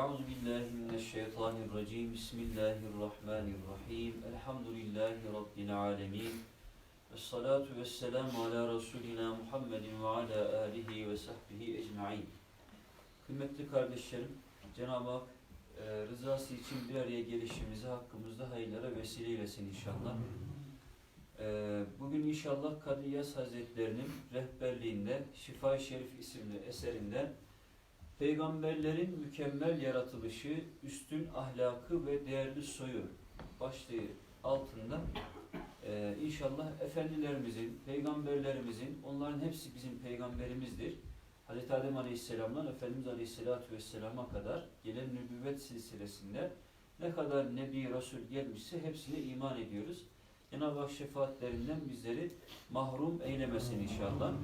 Euzu billahi mineşşeytanirracim. Bismillahirrahmanirrahim. Elhamdülillahi rabbil alamin. Ves salatu vesselamu ala Resulina Muhammedin ve ala alihi ve sahbihi ecmaîn. Kıymetli kardeşlerim, Cenab-ı Hak e, rızası için bir araya gelişimizi hakkımızda hayırlara vesile eylesin inşallah. E, bugün inşallah Kadı Yas Hazretlerinin rehberliğinde Şifa-i Şerif isimli eserinden Peygamberlerin mükemmel yaratılışı, üstün ahlakı ve değerli soyu başlığı altında e, inşallah efendilerimizin, peygamberlerimizin, onların hepsi bizim peygamberimizdir. Hz. Adem Aleyhisselam'dan Efendimiz Aleyhisselatü Vesselam'a kadar gelen nübüvvet silsilesinde ne kadar Nebi, Resul gelmişse hepsine iman ediyoruz. Cenab-ı Hak şefaatlerinden bizleri mahrum eylemesin inşallah.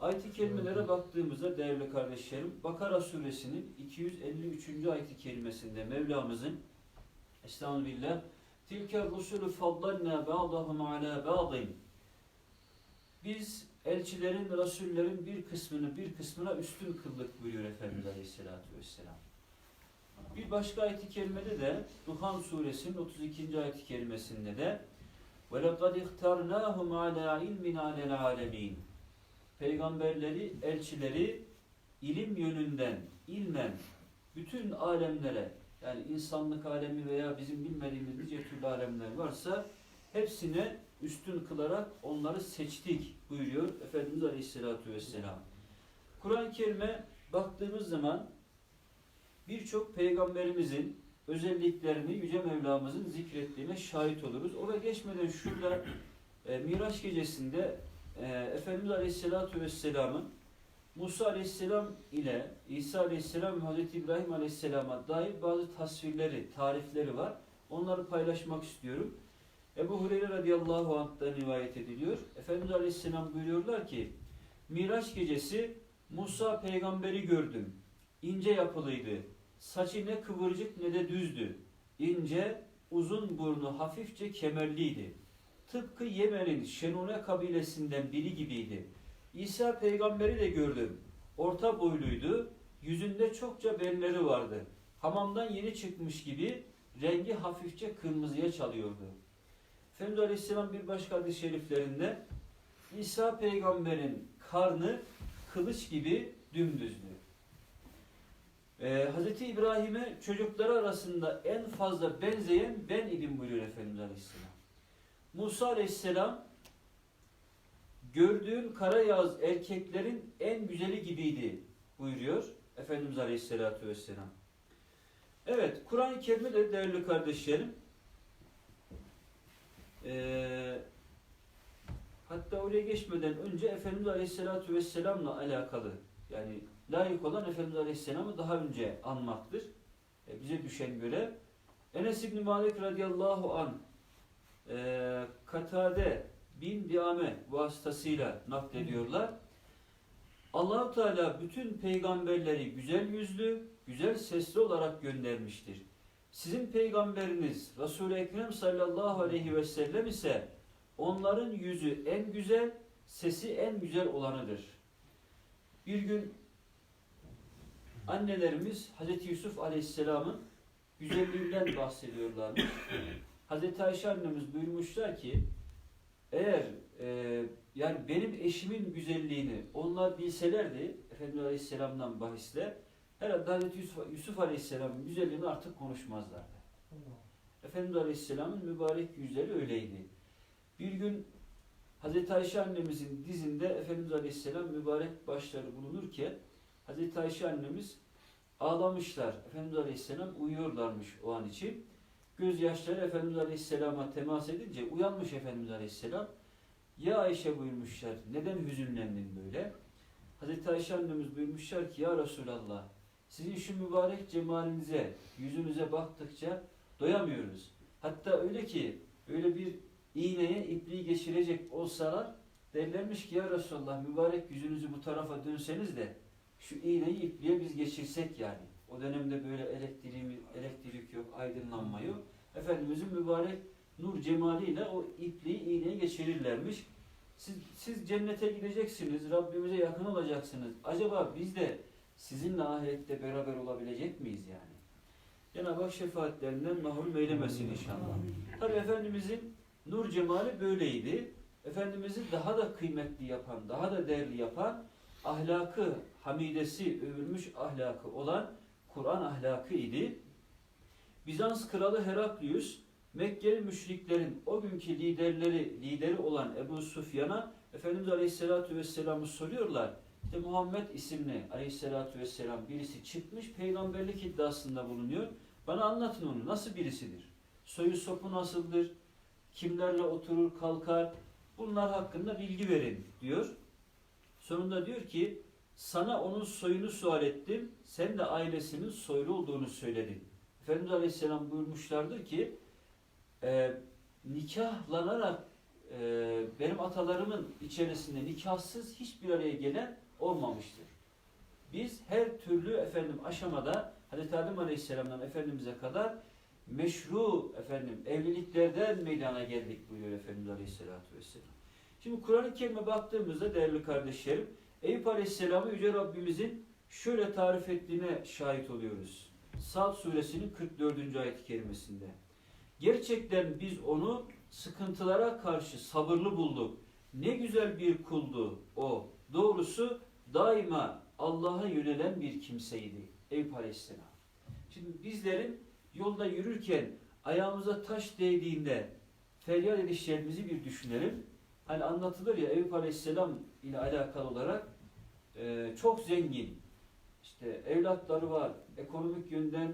Ayet-i kerimelere baktığımızda değerli kardeşlerim, Bakara suresinin 253. ayet-i kerimesinde Mevlamızın Estağfirullah Tilke rusulü faddalna ba'dahum ala ba'din Biz elçilerin, rasullerin bir kısmını bir kısmına üstün kıldık buyuruyor Efendimiz Aleyhisselatü Vesselam. Bir başka ayet-i kerimede de Duhan suresinin 32. ayet-i kerimesinde de وَلَقَدْ اِخْتَرْنَاهُمْ عَلَى عِلْمٍ عَلَى الْعَالَمِينَ Peygamberleri, elçileri ilim yönünden, ilmen bütün alemlere yani insanlık alemi veya bizim bilmediğimiz nice türlü alemler varsa hepsine üstün kılarak onları seçtik buyuruyor Efendimiz Aleyhisselatü Vesselam. Kur'an-ı Kerim'e baktığımız zaman birçok peygamberimizin özelliklerini Yüce Mevlamızın zikrettiğine şahit oluruz. Oraya geçmeden şurada e, Miraç gecesinde e, Efendimiz Aleyhisselatü Vesselam'ın Musa Aleyhisselam ile İsa Aleyhisselam ve Hazreti İbrahim Aleyhisselam'a dair bazı tasvirleri, tarifleri var. Onları paylaşmak istiyorum. Ebu Hureyre radıyallahu anh'tan rivayet ediliyor. Efendimiz Aleyhisselam buyuruyorlar ki Miraç gecesi Musa peygamberi gördüm. İnce yapılıydı. Saçı ne kıvırcık ne de düzdü. İnce, uzun burnu hafifçe kemerliydi. Tıpkı Yemen'in Şenune kabilesinden biri gibiydi. İsa peygamberi de gördüm. Orta boyluydu. Yüzünde çokça belleri vardı. Hamamdan yeni çıkmış gibi rengi hafifçe kırmızıya çalıyordu. Efendimiz Aleyhisselam bir başka hadis-i şeriflerinde İsa peygamberin karnı kılıç gibi dümdüzdü. Ee, Hz. İbrahim'e çocukları arasında en fazla benzeyen ben idim buyuruyor Efendimiz Aleyhisselam. Musa Aleyhisselam gördüğüm kara yağız erkeklerin en güzeli gibiydi buyuruyor Efendimiz Aleyhisselatü Vesselam. Evet, Kur'an-ı Kerim'de de değerli kardeşlerim ee, hatta oraya geçmeden önce Efendimiz Aleyhisselatü Vesselam'la alakalı yani layık olan Efendimiz Aleyhisselam'ı daha önce anmaktır. E, bize düşen görev. Enes İbni Malik radıyallahu an e, Katade bin Diame vasıtasıyla naklediyorlar. Allahu Teala bütün peygamberleri güzel yüzlü, güzel sesli olarak göndermiştir. Sizin peygamberiniz Resul-i Ekrem sallallahu aleyhi ve sellem ise onların yüzü en güzel, sesi en güzel olanıdır. Bir gün annelerimiz Hz. Yusuf aleyhisselamın güzelliğinden bahsediyorlarmış. Hz. Ayşe annemiz buyurmuşlar ki eğer e, yani benim eşimin güzelliğini onlar bilselerdi Efendimiz Aleyhisselam'dan bahisle herhalde Hz. Yusuf, Yusuf Aleyhisselam'ın güzelliğini artık konuşmazlardı. Efendimiz Aleyhisselam'ın mübarek yüzleri öyleydi. Bir gün Hz. Ayşe annemizin dizinde Efendimiz Aleyhisselam mübarek başları bulunurken Hz. Ayşe annemiz ağlamışlar. Efendimiz Aleyhisselam uyuyorlarmış o an için. Gözyaşları Efendimiz Aleyhisselam'a temas edince uyanmış Efendimiz Aleyhisselam. Ya Ayşe buyurmuşlar, neden hüzünlendin böyle? Hazreti Ayşe annemiz buyurmuşlar ki, Ya Resulallah, sizin şu mübarek cemalinize, yüzünüze baktıkça doyamıyoruz. Hatta öyle ki, öyle bir iğneye ipliği geçirecek olsalar, derlermiş ki, Ya Resulallah, mübarek yüzünüzü bu tarafa dönseniz de, şu iğneyi ipliğe biz geçirsek yani. O dönemde böyle elektrik, elektrik yok, aydınlanma yok. Efendimizin mübarek nur cemaliyle o ipliği iğneye geçirirlermiş. Siz, siz cennete gideceksiniz, Rabbimize yakın olacaksınız. Acaba biz de sizinle ahirette beraber olabilecek miyiz yani? Cenab-ı Hak şefaatlerinden mahrum eylemesin inşallah. Tabi Efendimizin nur cemali böyleydi. Efendimiz'i daha da kıymetli yapan, daha da değerli yapan ahlakı, hamidesi, övülmüş ahlakı olan Kur'an ahlakı idi. Bizans kralı Heraklius, Mekkeli müşriklerin o günkü liderleri, lideri olan Ebu Sufyan'a Efendimiz Aleyhisselatü Vesselam'ı soruyorlar. İşte Muhammed isimli Aleyhisselatü Vesselam birisi çıkmış peygamberlik iddiasında bulunuyor. Bana anlatın onu. Nasıl birisidir? Soyu sopu nasıldır? Kimlerle oturur, kalkar? Bunlar hakkında bilgi verin diyor. Sonunda diyor ki sana onun soyunu sual ettim. Sen de ailesinin soylu olduğunu söyledin. Efendimiz Aleyhisselam buyurmuşlardır ki e, nikahlanarak e, benim atalarımın içerisinde nikahsız hiçbir araya gelen olmamıştır. Biz her türlü efendim aşamada Hazreti Adem Aleyhisselam'dan Efendimiz'e kadar meşru efendim evliliklerden meydana geldik buyuruyor Efendimiz Aleyhisselatü Vesselam. Şimdi Kur'an-ı Kerim'e baktığımızda değerli kardeşlerim Eyüp Aleyhisselam'ı Yüce Rabbimizin şöyle tarif ettiğine şahit oluyoruz. Sad suresinin 44. ayet-i kerimesinde. Gerçekten biz onu sıkıntılara karşı sabırlı bulduk. Ne güzel bir kuldu o. Doğrusu daima Allah'a yönelen bir kimseydi. Eyüp Aleyhisselam. Şimdi bizlerin yolda yürürken ayağımıza taş değdiğinde feryat edişlerimizi bir düşünelim. Hani anlatılır ya Eyüp Aleyhisselam ile alakalı olarak e, çok zengin. İşte evlatları var. Ekonomik yönden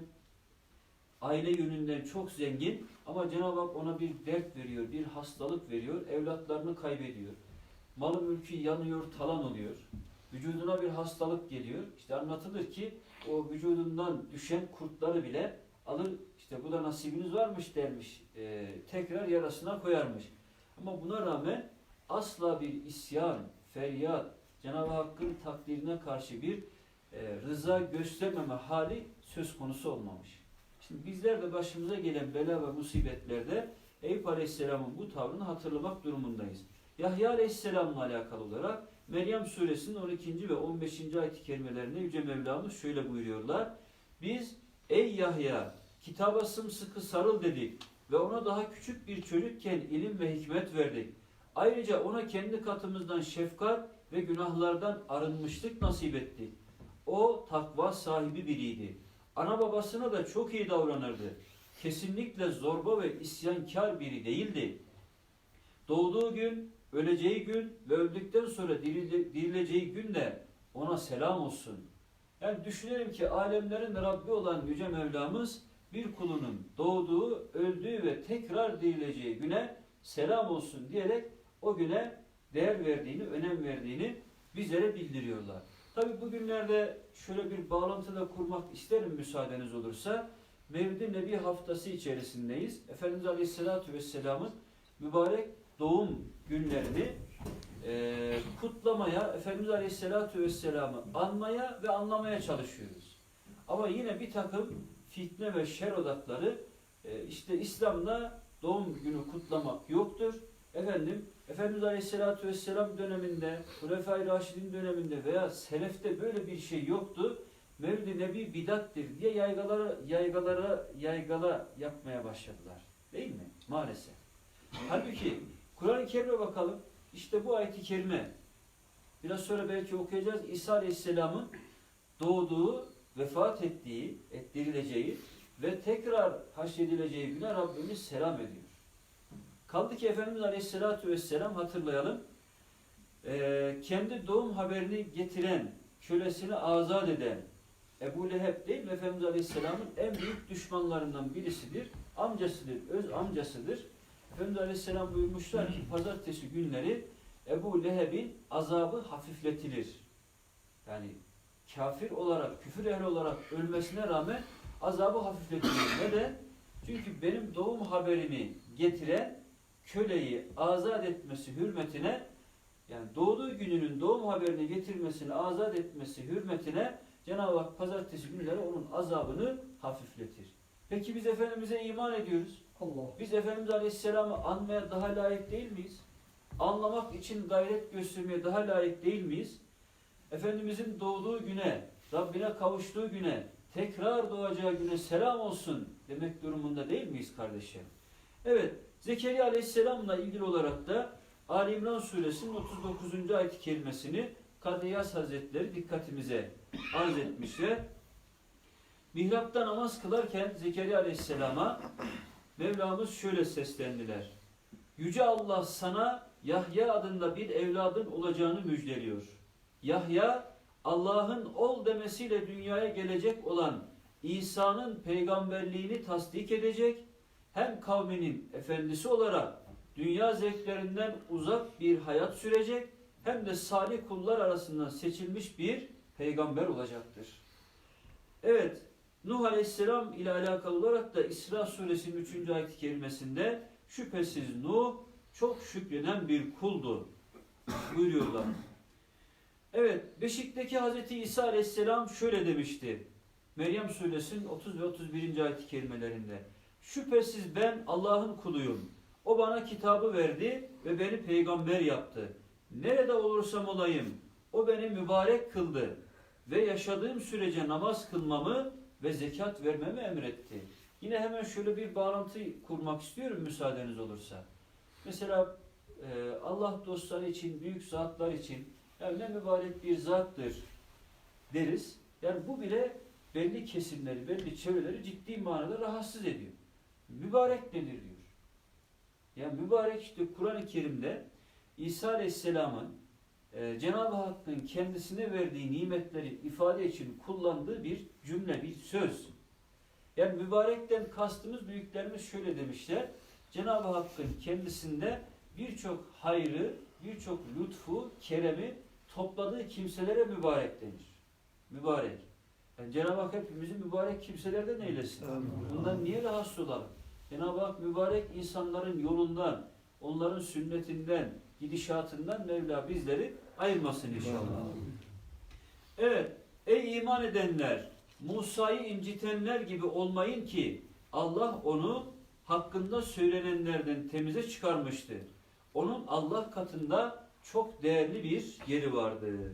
aile yönünden çok zengin ama Cenab-ı Hak ona bir dert veriyor, bir hastalık veriyor, evlatlarını kaybediyor. Malı mülkü yanıyor, talan oluyor. Vücuduna bir hastalık geliyor. İşte anlatılır ki o vücudundan düşen kurtları bile alır, işte bu da nasibiniz varmış dermiş, e, tekrar yarasına koyarmış. Ama buna rağmen asla bir isyan, feryat, Cenab-ı Hakk'ın takdirine karşı bir e, rıza göstermeme hali söz konusu olmamış. Şimdi bizler de başımıza gelen bela ve musibetlerde Eyüp Aleyhisselam'ın bu tavrını hatırlamak durumundayız. Yahya Aleyhisselam'la alakalı olarak Meryem suresinin 12. ve 15. ayet-i kerimelerinde Yüce Mevlamız şöyle buyuruyorlar. Biz ey Yahya kitaba sımsıkı sarıl dedik ve ona daha küçük bir çocukken ilim ve hikmet verdik. Ayrıca ona kendi katımızdan şefkat ve günahlardan arınmışlık nasip ettik. O takva sahibi biriydi. Ana babasına da çok iyi davranırdı. Kesinlikle zorba ve isyankar biri değildi. Doğduğu gün, öleceği gün ve öldükten sonra dirile- dirileceği gün de ona selam olsun. Yani düşünelim ki alemlerin Rabbi olan Yüce Mevlamız bir kulunun doğduğu, öldüğü ve tekrar dirileceği güne selam olsun diyerek o güne değer verdiğini, önem verdiğini bizlere bildiriyorlar. Tabi bugünlerde şöyle bir bağlantı da kurmak isterim müsaadeniz olursa. Mevlid-i Nebi haftası içerisindeyiz. Efendimiz Aleyhisselatü Vesselam'ın mübarek doğum günlerini e, kutlamaya, Efendimiz Aleyhisselatü Vesselam'ı anmaya ve anlamaya çalışıyoruz. Ama yine bir takım fitne ve şer odakları e, işte İslam'da doğum günü kutlamak yoktur. Efendim Efendimiz Aleyhisselatü Vesselam döneminde, Hulefai Raşidin döneminde veya Selefte böyle bir şey yoktu. Mevlid-i Nebi bidattir diye yaygalara, yaygalara, yaygala yapmaya başladılar. Değil mi? Maalesef. Halbuki Kur'an-ı Kerim'e bakalım. İşte bu ayet-i kerime. Biraz sonra belki okuyacağız. İsa Aleyhisselam'ın doğduğu, vefat ettiği, ettirileceği ve tekrar haşredileceği güne Rabbimiz selam ediyor. Kaldı ki Efendimiz Aleyhisselatü Vesselam hatırlayalım. Ee, kendi doğum haberini getiren, kölesini azat eden Ebu Leheb değil mi? Efendimiz Aleyhisselam'ın en büyük düşmanlarından birisidir. Amcasıdır, öz amcasıdır. Efendimiz Aleyhisselam buyurmuşlar ki pazartesi günleri Ebu Leheb'in azabı hafifletilir. Yani kafir olarak, küfür ehli olarak ölmesine rağmen azabı hafifletilir. Neden? Çünkü benim doğum haberimi getiren köleyi azat etmesi hürmetine yani doğduğu gününün doğum haberini getirmesini azat etmesi hürmetine Cenab-ı Hak pazartesi günleri onun azabını hafifletir. Peki biz Efendimiz'e iman ediyoruz. Allah. Biz Efendimiz Aleyhisselam'ı anmaya daha layık değil miyiz? Anlamak için gayret göstermeye daha layık değil miyiz? Efendimizin doğduğu güne, Rabbine kavuştuğu güne tekrar doğacağı güne selam olsun demek durumunda değil miyiz kardeşlerim? Evet, Zekeriya Aleyhisselam'la ilgili olarak da Ali İmran suresinin 39. ayet-i kerimesini Kadıyas Hazretleri dikkatimize arz etmişler. Mihrapta namaz kılarken Zekeriya Aleyhisselam'a Mevlamız şöyle seslendiler. Yüce Allah sana Yahya adında bir evladın olacağını müjdeliyor. Yahya Allah'ın ol demesiyle dünyaya gelecek olan İsa'nın peygamberliğini tasdik edecek, hem kavminin efendisi olarak dünya zevklerinden uzak bir hayat sürecek, hem de salih kullar arasından seçilmiş bir peygamber olacaktır. Evet, Nuh Aleyhisselam ile alakalı olarak da İsra suresinin 3. ayet-i kerimesinde şüphesiz Nuh çok şükreden bir kuldu buyuruyorlar. Evet, Beşik'teki Hazreti İsa Aleyhisselam şöyle demişti. Meryem suresinin 30 ve 31. ayet-i kerimelerinde. Şüphesiz ben Allah'ın kuluyum. O bana kitabı verdi ve beni peygamber yaptı. Nerede olursam olayım o beni mübarek kıldı ve yaşadığım sürece namaz kılmamı ve zekat vermemi emretti. Yine hemen şöyle bir bağlantı kurmak istiyorum müsaadeniz olursa. Mesela e, Allah dostları için, büyük zatlar için yani ne mübarek bir zattır deriz. Yani bu bile belli kesimleri, belli çevreleri ciddi manada rahatsız ediyor. Mübarek nedir diyor. Yani mübarek işte Kur'an-ı Kerim'de İsa Aleyhisselam'ın e, Cenab-ı Hakk'ın kendisine verdiği nimetleri ifade için kullandığı bir cümle, bir söz. Yani mübarekten kastımız büyüklerimiz şöyle demişler. Cenab-ı Hakk'ın kendisinde birçok hayrı, birçok lütfu, keremi topladığı kimselere mübarek denir. Mübarek. Yani Cenab-ı Hak hepimizi mübarek kimselerden eylesin. Bundan niye rahatsız olalım? Cenab-ı Hak mübarek insanların yolundan, onların sünnetinden, gidişatından Mevla bizleri ayırmasın inşallah. Evet, ey iman edenler, Musa'yı incitenler gibi olmayın ki Allah onu hakkında söylenenlerden temize çıkarmıştı. Onun Allah katında çok değerli bir yeri vardı.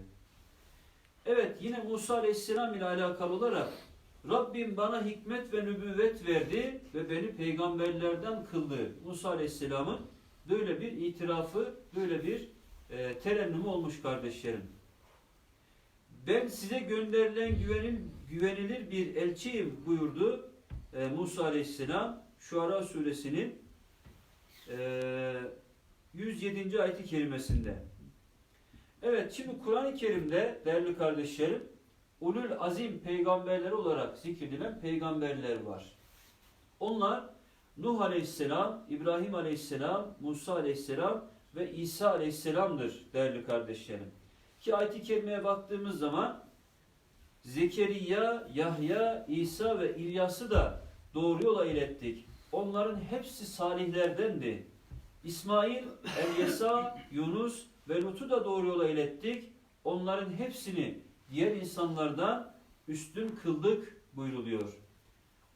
Evet yine Musa Aleyhisselam ile alakalı olarak Rabbim bana hikmet ve nübüvvet verdi ve beni peygamberlerden kıldı. Musa Aleyhisselam'ın böyle bir itirafı, böyle bir e, terennümü olmuş kardeşlerim. Ben size gönderilen güvenil, güvenilir bir elçiyim buyurdu e, Musa Aleyhisselam. Şuara suresinin e, 107. ayeti kerimesinde. Evet şimdi Kur'an-ı Kerim'de değerli kardeşlerim ulul azim peygamberleri olarak zikredilen peygamberler var. Onlar Nuh Aleyhisselam, İbrahim Aleyhisselam, Musa Aleyhisselam ve İsa Aleyhisselam'dır değerli kardeşlerim. Ki ayet-i kerimeye baktığımız zaman Zekeriya, Yahya, İsa ve İlyas'ı da doğru yola ilettik. Onların hepsi salihlerdendi. İsmail, Elyesa, Yunus ve Lut'u da doğru yola ilettik. Onların hepsini diğer insanlardan üstün kıldık buyruluyor.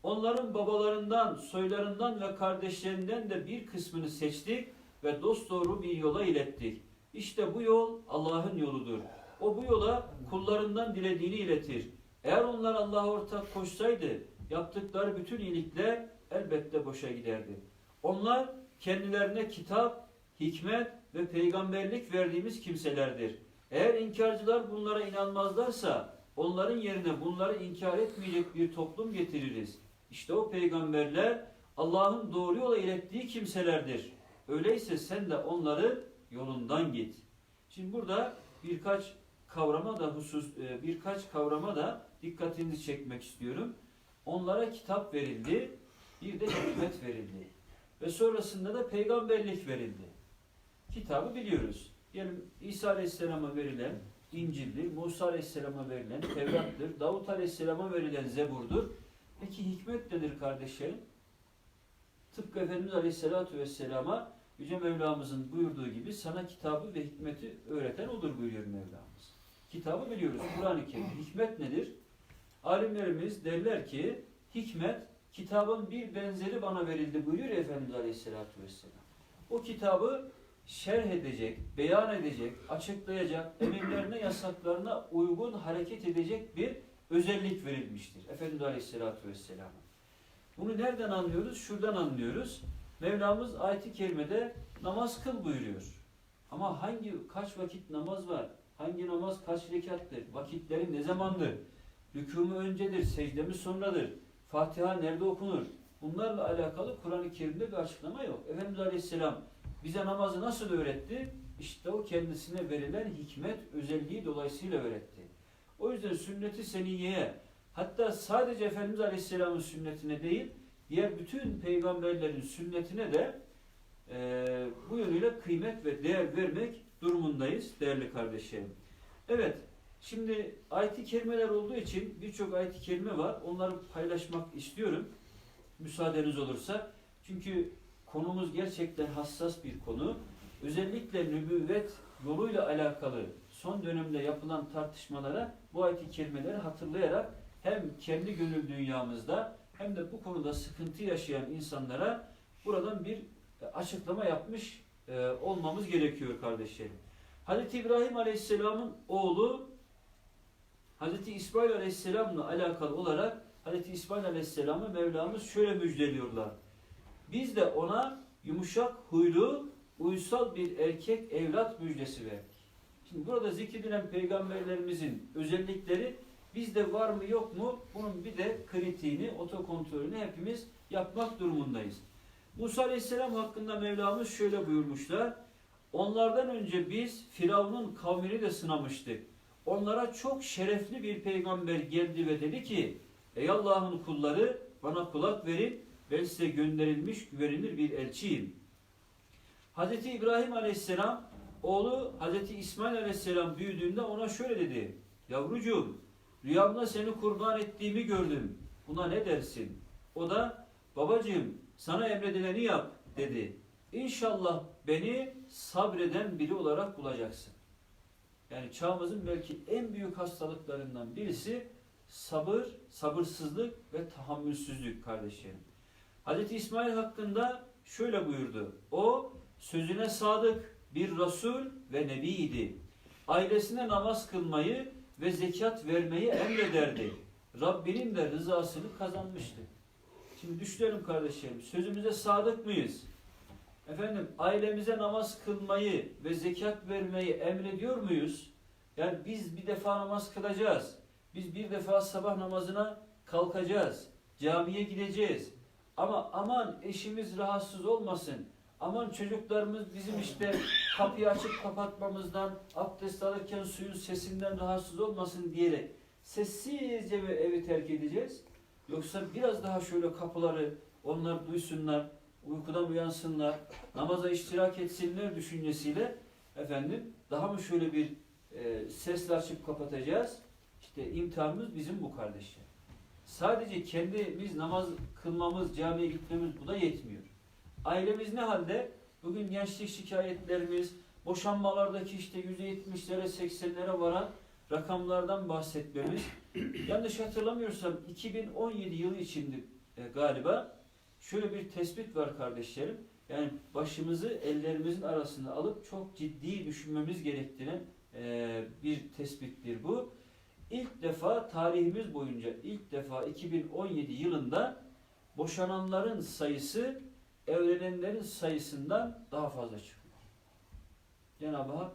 Onların babalarından, soylarından ve kardeşlerinden de bir kısmını seçtik ve dosdoğru bir yola ilettik. İşte bu yol Allah'ın yoludur. O bu yola kullarından dilediğini iletir. Eğer onlar Allah'a ortak koşsaydı yaptıkları bütün iyilikler elbette boşa giderdi. Onlar kendilerine kitap, hikmet ve peygamberlik verdiğimiz kimselerdir. Eğer inkarcılar bunlara inanmazlarsa onların yerine bunları inkar etmeyecek bir toplum getiririz. İşte o peygamberler Allah'ın doğru yola ilettiği kimselerdir. Öyleyse sen de onları yolundan git. Şimdi burada birkaç kavrama da husus e, birkaç kavrama da dikkatinizi çekmek istiyorum. Onlara kitap verildi, bir de hikmet verildi. Ve sonrasında da peygamberlik verildi. Kitabı biliyoruz. Diyelim İsa Aleyhisselam'a verilen İncil'dir, Musa Aleyhisselam'a verilen Tevrat'tır, Davut Aleyhisselam'a verilen Zebur'dur. Peki hikmet nedir kardeşlerim? Tıpkı Efendimiz Aleyhisselatü Vesselam'a Yüce Mevlamızın buyurduğu gibi sana kitabı ve hikmeti öğreten odur buyuruyor Mevlamız. Kitabı biliyoruz, Kur'an-ı Kerim. Hikmet nedir? Alimlerimiz derler ki hikmet kitabın bir benzeri bana verildi buyuruyor Efendimiz Aleyhisselatü Vesselam. O kitabı şerh edecek, beyan edecek, açıklayacak, emirlerine, yasaklarına uygun hareket edecek bir özellik verilmiştir. Efendimiz Aleyhisselatü Vesselam'a. Bunu nereden anlıyoruz? Şuradan anlıyoruz. Mevlamız ayet-i kerimede namaz kıl buyuruyor. Ama hangi kaç vakit namaz var? Hangi namaz kaç rekattır? Vakitleri ne zamandır? Rükû mu öncedir? Secde mi sonradır? Fatiha nerede okunur? Bunlarla alakalı Kur'an-ı Kerim'de bir açıklama yok. Efendimiz Aleyhisselam bize namazı nasıl öğretti? İşte o kendisine verilen hikmet özelliği dolayısıyla öğretti. O yüzden sünnet-i seniyeye hatta sadece Efendimiz Aleyhisselam'ın sünnetine değil diğer bütün peygamberlerin sünnetine de e, bu yönüyle kıymet ve değer vermek durumundayız değerli kardeşlerim. Evet, şimdi ayet-i kerimeler olduğu için birçok ayet-i kerime var. Onları paylaşmak istiyorum. Müsaadeniz olursa. Çünkü konumuz gerçekten hassas bir konu. Özellikle nübüvvet yoluyla alakalı son dönemde yapılan tartışmalara bu ayet-i kerimeleri hatırlayarak hem kendi gönül dünyamızda hem de bu konuda sıkıntı yaşayan insanlara buradan bir açıklama yapmış e, olmamız gerekiyor kardeşlerim. Hazreti İbrahim Aleyhisselam'ın oğlu Hazreti İsmail Aleyhisselam'la alakalı olarak Hazreti İsmail Aleyhisselam'ı Mevlamız şöyle müjdeliyorlar. Biz de ona yumuşak huylu, uysal bir erkek evlat müjdesi verdik. Şimdi burada zikredilen peygamberlerimizin özellikleri bizde var mı yok mu bunun bir de kritiğini, otokontrolünü hepimiz yapmak durumundayız. Musa Aleyhisselam hakkında Mevlamız şöyle buyurmuşlar. Onlardan önce biz Firavun'un kavmini de sınamıştık. Onlara çok şerefli bir peygamber geldi ve dedi ki Ey Allah'ın kulları bana kulak verin ben size gönderilmiş güvenilir bir elçiyim. Hz. İbrahim Aleyhisselam oğlu Hz. İsmail Aleyhisselam büyüdüğünde ona şöyle dedi. Yavrucuğum rüyamda seni kurban ettiğimi gördüm. Buna ne dersin? O da babacığım sana emredileni yap dedi. İnşallah beni sabreden biri olarak bulacaksın. Yani çağımızın belki en büyük hastalıklarından birisi sabır, sabırsızlık ve tahammülsüzlük kardeşlerim. Hz. İsmail hakkında şöyle buyurdu. O sözüne sadık bir Resul ve Nebiydi. Ailesine namaz kılmayı ve zekat vermeyi emrederdi. Rabbinin de rızasını kazanmıştı. Şimdi düşünelim kardeşlerim. Sözümüze sadık mıyız? Efendim ailemize namaz kılmayı ve zekat vermeyi emrediyor muyuz? Yani biz bir defa namaz kılacağız. Biz bir defa sabah namazına kalkacağız. Camiye gideceğiz. Ama aman eşimiz rahatsız olmasın. Aman çocuklarımız bizim işte kapıyı açıp kapatmamızdan, abdest alırken suyun sesinden rahatsız olmasın diyerek sessizce ve evi terk edeceğiz. Yoksa biraz daha şöyle kapıları onlar duysunlar, uykudan uyansınlar, namaza iştirak etsinler düşüncesiyle efendim daha mı şöyle bir e, sesle açıp kapatacağız? İşte imtihanımız bizim bu kardeşler. Sadece kendimiz namaz kılmamız, camiye gitmemiz bu da yetmiyor. Ailemiz ne halde? Bugün gençlik şikayetlerimiz, boşanmalardaki işte %70'lere 80'lere varan rakamlardan bahsetmemiz. Yanlış hatırlamıyorsam 2017 yılı içindi e, galiba. Şöyle bir tespit var kardeşlerim. Yani başımızı ellerimizin arasında alıp çok ciddi düşünmemiz gerektiğini e, bir tespittir bu. İlk defa tarihimiz boyunca ilk defa 2017 yılında boşananların sayısı evlenenlerin sayısından daha fazla çıkıyor. Cenab-ı Hak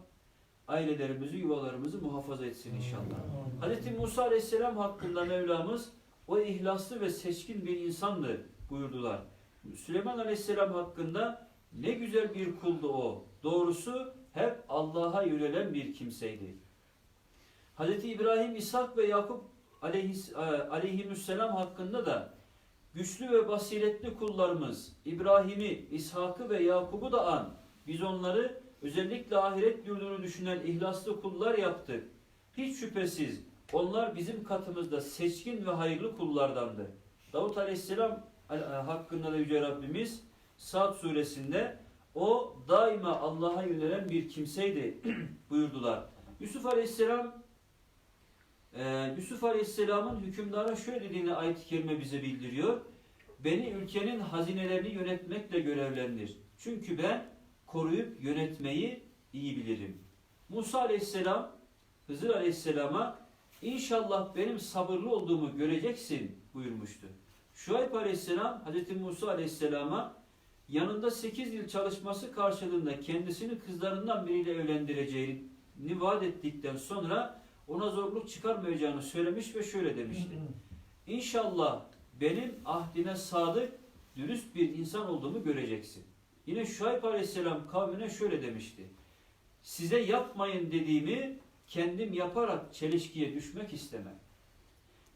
ailelerimizi, yuvalarımızı muhafaza etsin inşallah. Hz. Musa Aleyhisselam hakkında Mevlamız o ihlaslı ve seçkin bir insandı buyurdular. Süleyman Aleyhisselam hakkında ne güzel bir kuldu o. Doğrusu hep Allah'a yönelen bir kimseydi. Hz. İbrahim, İshak ve Yakup aleyhis, aleyhisselam hakkında da güçlü ve basiretli kullarımız İbrahim'i, İshak'ı ve Yakup'u da an. Biz onları özellikle ahiret yurdunu düşünen ihlaslı kullar yaptık. Hiç şüphesiz onlar bizim katımızda seçkin ve hayırlı kullardandı. Davut Aleyhisselam hakkında da Yüce Rabbimiz Sad suresinde o daima Allah'a yönelen bir kimseydi buyurdular. Yusuf Aleyhisselam ee, Yusuf Aleyhisselam'ın hükümdara şöyle dediğini ayet-i kerime bize bildiriyor. Beni ülkenin hazinelerini yönetmekle görevlendir. Çünkü ben koruyup yönetmeyi iyi bilirim. Musa Aleyhisselam Hızır Aleyhisselam'a İnşallah benim sabırlı olduğumu göreceksin buyurmuştu. Şuayb Aleyhisselam Hz. Musa Aleyhisselam'a yanında 8 yıl çalışması karşılığında kendisini kızlarından biriyle evlendireceğini vaat ettikten sonra ona zorluk çıkarmayacağını söylemiş ve şöyle demişti. İnşallah benim ahdine sadık, dürüst bir insan olduğumu göreceksin. Yine Şuayb Aleyhisselam kavmine şöyle demişti. Size yapmayın dediğimi kendim yaparak çelişkiye düşmek istemem.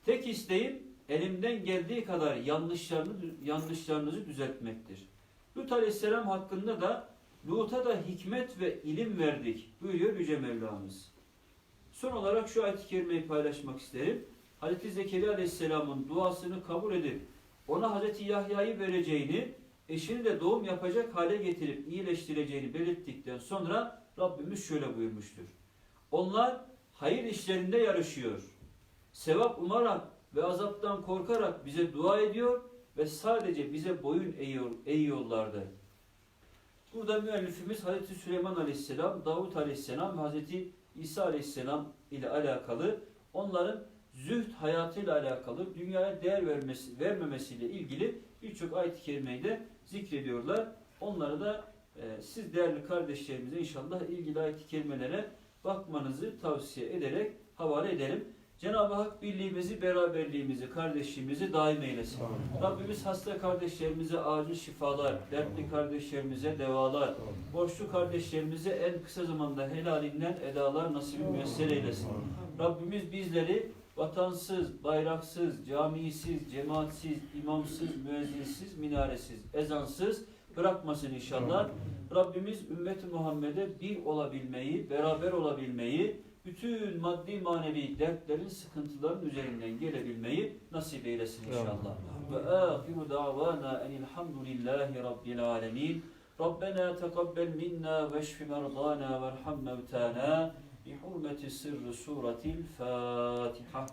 Tek isteğim elimden geldiği kadar yanlışlarını, yanlışlarınızı düzeltmektir. Lut Aleyhisselam hakkında da Lut'a da hikmet ve ilim verdik buyuruyor Yüce Mevlamız. Son olarak şu ayet-i kerimeyi paylaşmak isterim. Hazreti Zekeriya Aleyhisselam'ın duasını kabul edip ona Hazreti Yahya'yı vereceğini, eşini de doğum yapacak hale getirip iyileştireceğini belirttikten sonra Rabbimiz şöyle buyurmuştur. Onlar hayır işlerinde yarışıyor. Sevap umarak ve azaptan korkarak bize dua ediyor ve sadece bize boyun eğiyor, eğiyorlardı. Burada müellifimiz Hazreti Süleyman Aleyhisselam, Davut Aleyhisselam ve Hazreti İsa Aleyhisselam ile alakalı onların zühd hayatıyla alakalı dünyaya değer vermesi, vermemesiyle ilgili birçok ayet-i kerimeyi de zikrediyorlar. Onları da e, siz değerli kardeşlerimize inşallah ilgili ayet-i kerimelere bakmanızı tavsiye ederek havale edelim. Cenab-ı Hak birliğimizi, beraberliğimizi, kardeşliğimizi daim eylesin. Rabbimiz hasta kardeşlerimize acil şifalar, dertli kardeşlerimize devalar, borçlu kardeşlerimize en kısa zamanda helalinden edalar nasibi müyesser eylesin. Rabbimiz bizleri vatansız, bayraksız, camisiz, cemaatsiz, imamsız, müezzinsiz, minaresiz, ezansız bırakmasın inşallah. Rabbimiz ümmeti Muhammed'e bir olabilmeyi, beraber olabilmeyi, bütün maddi manevi dertlerin, sıkıntıların üzerinden gelebilmeyi nasip eylesin inşallah. Ve ahiru davana enilhamdülillahi rabbil alemin. Rabbena teqabbel minna ve şfi merdana ve erham mevtana hurmeti sırrı suretil Fatiha.